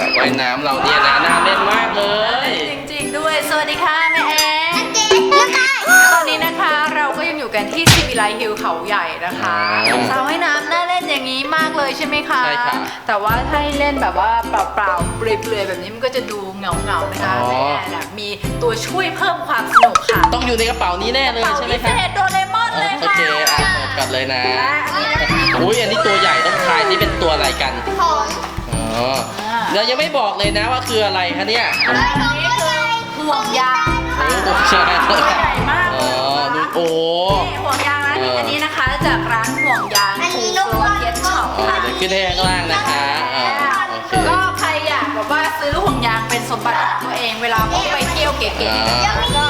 สระว่ายน้ำเราเนี่ยนะน่าเล่นมากเลย จริงๆด้วย สวัสดีค่ะแม่แอนตอนนี้นะคะเราก็ยังอยู่กันที่ซีวิไลฮิลเขาใหญ่นะคะอืมสระว่ายน้ำน่าเล่นอย่างนี้มากเลยใช่ไหมคะใช่ค่ะแต่ว่าถ้าให้เล่นแบบว่าเปล่าๆเปลือยๆแบบนี้มันก็จะดูเหงาๆนะคะอ๋อ แม่แอนอะมีตัวช่วยเพิ่มความสนุกค่ะต้องอยู่ในกระเป๋านี้แน่เลยเป่าใช่ไหมพิคะเศษโดเรมอนเอเลอยโอค่ะเคอะกลับเลยนะ และอันนี้นะคะอุ้ยอันนี้ตัวใหญ่ต้องทายนี่เป็นตัวอะไรกัน ของอ๋อ เรายังไม่บอกเลยนะว่าคืออะไรคะเนี่ยอันนี้คือห่วงยางค่ะโอ้ตัวใหญ่ตัวใหญ่มากอ๋อดูโอ้นี่ห่วงยางนะเอออัอันนี้นะคะจากร้านห่วงยางทูโฟร์เก็ตช็อปอ๋อค่ะเดี๋ยวขึ้นให้ข้างล่างนะคะอ่าโอเคก็ใครอยากแบบว่าซื้อห่วงยางเป็นสมบัติของตัวเองเวลาพกไปเที่ยวเก๋ๆนะคะก็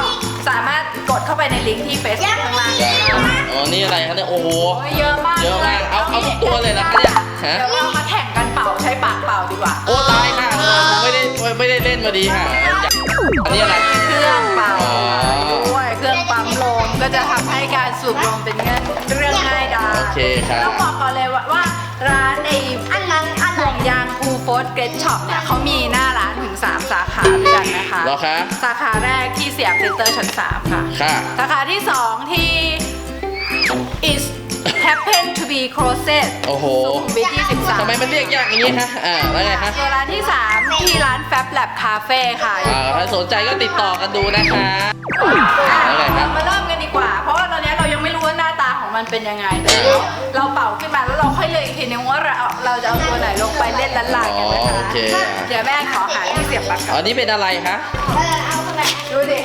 สามารถกดเข้าไปในลิงก์ที่เฟซบุ๊กข้างล่างได้เลยนะคะอ๋อนี่อะไรคะเนี่ยโอ้โหโอ้ยเยอะมากเยอะมากเอาเอาทุกตัวเลยนะคะเนี่ยฮะเดี๋ยวเรามาแข่งกัน เป่าใช้ปากเป่าดีกว่า โอ้ตายค่ะเออผมไม่ได้ไม่ได้เล่นมาดีค่ะอยากอันนี้อะไร เครื่องเป่าอ๋อด้วยเครื่องปั๊มลมก็จะทำให้การสูบลมเป็นเรื่องเรื่องง่ายดายโอเคค่ะต้องบอกก่อนเลยว่าว่าร้านไอ้อันนั้นอันห่นั้วนงยางภูโฟสเกรดช็อปเนี่ยเขามีหน้าร้านถึง 3 สาขาด้วยกันนะคะเหรอคะสาขาแรกที่สยามเซ็นเตอร์ชั้น 3 ค่ะ ค่ะ สาขาที่ 2 ที่ is happen to be closet โอ้โห สุขุมวิท23ทำไมมันเรียกยากอย่างนี้คะอ่า แล้วไงคะตัวร้านที่ 3 ที่ร้าน Fab Lab Cafe ค่ะอ่า ถ้าสนใจก็ติดต่อกันดูนะคะแล้วไงครับ เรามาเริ่มกันดีกว่า เพราะว่าตอนนี้เรายังไม่รู้ว่าหน้าตาของมันเป็นยังไงเดี๋ยวเราเป่าขึ้นมาแล้วเราค่อยเลยอีกทีนึงว่าเราเราจะเอาตัวไหนลงไปเล่นลันลากันนะอ๋อคะโอเค เดี๋ยวแม่ขอหาที่เสียบปลั๊กก่อ๋ออนนี่เป็นอะไรคะ เออเอาขนา ดดูดิ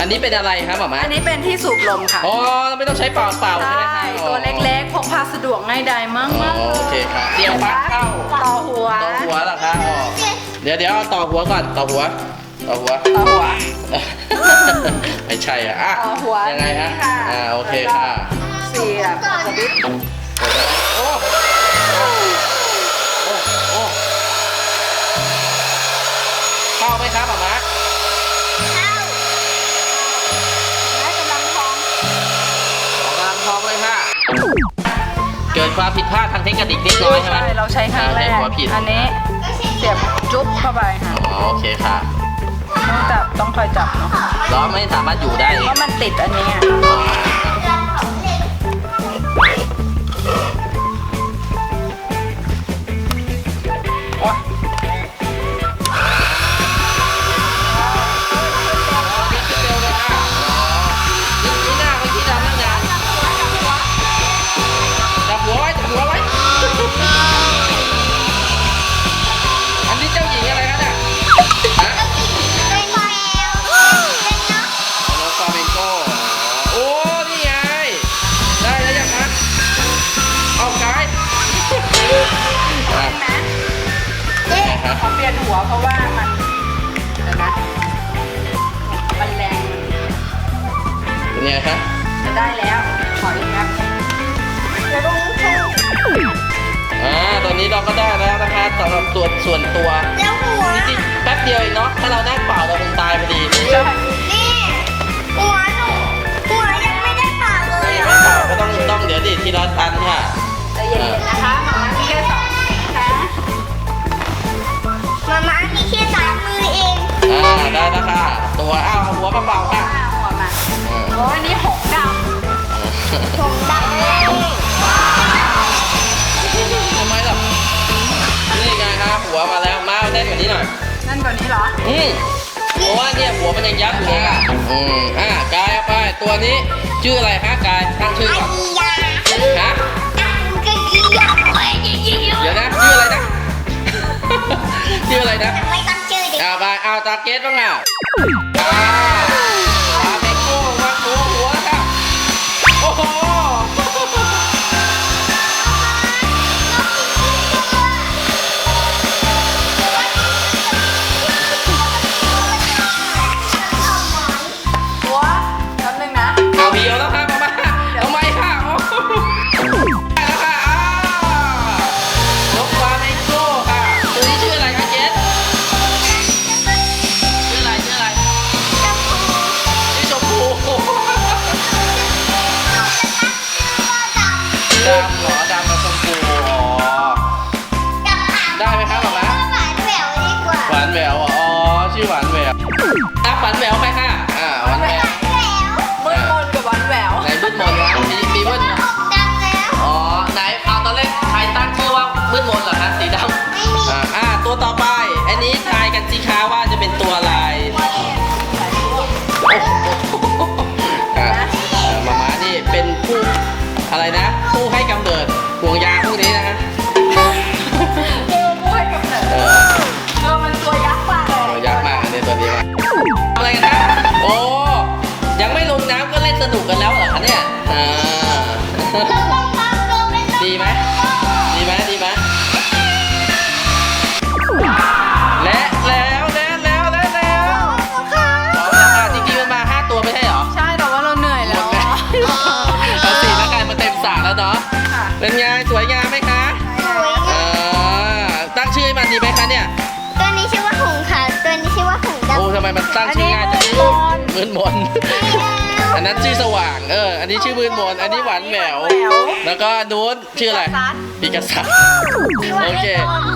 อันนี้เป็นอะไรคะหมอมาอันนี้เป็นที่สูบลมค่ะ อ๋อ ไม่ต้องใช้เป่าเป่าใช่ไหมใช่คะตัวเล็กๆ พกพาสะดวกง่ายดายมากอ๋อมากโอเคค่ะเดี๋ยวปลั๊กเข้า ต่อหัว ต่อหัวเหรอคะอ๋อเดี๋ยวเดี๋ยวเอาต่อหัวก่อน ต่อหัว ต่อหัว ต่อหัว ไม่ใช่อะอะต่อหัวยังไงฮะ นี่ค่ะ อ่า โอเคค่ะเสียบสวิตช์โอ้ ความผิดพลาดทางเทคนิคนิดน้อยใช่ไหมใช่เราใช้ครั้งแรอ่ากใช้หัวผิดอันนี้เสียบจุ๊บเข้าไปค่ะอ๋อโอเคค่ะต้องจับต้องคอยจับเนาะล้อไม่สามารถอยู่ได้เอเพงราะมันติดอันนี้อะ อ๋อ ยนหัวเพราะว่ามันเดี๋ยวนะมันแรงเป็นไงคะจะได้แล้วถอยแป๊บจะต้องถูกอ่าตอนนี้เราก็ได้แล้วนะคะสำหรับส่วส่วนตัวแล้วหัว จริงๆแป๊บเดียวเองเนาะถ้าเรานั่งเปล่าเราคงตายพอดีนี่หัวหนูหัวยังไม่ได้ปากเลยอะก็ต้องต้องเดี๋ยวดิทีละอันค่ะใจเย็นๆนะคะ ได้แล้วค่ะ ตัวอ้าวเอาหัวมาเป่าค่ะห้าหัวมาอ่าโอ้ยนี่หกดผมดำเลยทำไมล่ะนี่ไงฮะหัวมาแล้วมาเอาแน่นกว่านี้หน่อยำนั่นกว่านี้เหรอ อืมเพราะว่าเนี่ยหัวมันยังยับอยู่เลยค่ะอืมอ่ากายเอาไปตัวนี้ชื่ออะไรฮะกายตั้งชื่ออัก่อนนยาฮะอันกะกิยาโอ้ยยิ่งยิ่งเดี๋ยวนะชื่ออะไรนะ ชื่ออะไรนะ เอาตาเกตบ้างอะ สระแล้วเนาะค่ะเป็นไงสวยงามไหมคะสวยเออตั้งชื่อให้มันดีไหมคะเนี่ยตัวนี้ชื่อว่าหงส์ค่ะ ตัวนี้ชื่อว่าหงส์ดำโอ้ทำไมมันตั้งชื่อง่ายจังอันนี้มืดมนมืดมนอันนั้นชื่อสว่างเอออันนี้ชื่อมืดมนอันนี้หวานแหววหวานแหววแล้วก็นู้นชื่ออะไรปิกัสซัสปีกัสซัสโอเค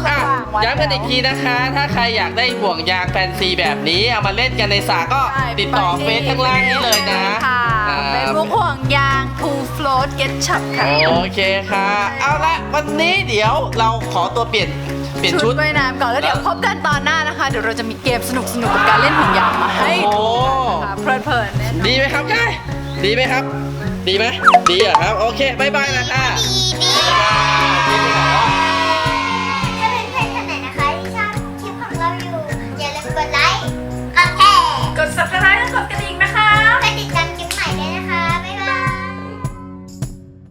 อะย้ำกันอีกทีนะคะ ถ้าใครอยากได้ห่วงยางแฟนซีแบบนี้เอามาเล่นกันในสระก็ใช่ติดต่อเฟซข้างล่างนี้เลยนะค่ะอ่า เป็นพวกห่วงยาง to float get shop ค่ะ โอเคค่ะ เอาละวันนี้เดี๋ยวเราขอตัวเปลี่ยนเปลี่ยนชุชุดด ว่ายน้ำก่อนแล้วเดี๋ยวพบกันตอนหน้านะคะ เดี๋ยวเราจะมีเกมสนุกสนุกๆกับการเล่นห่วงยางมาให้โอ้ ดูนะคะเพลินๆแน่นอน ดีไหมครับกายดีไหมครับ ดีไหมดีเหรอะครับ โอเคบายบายนะคะดี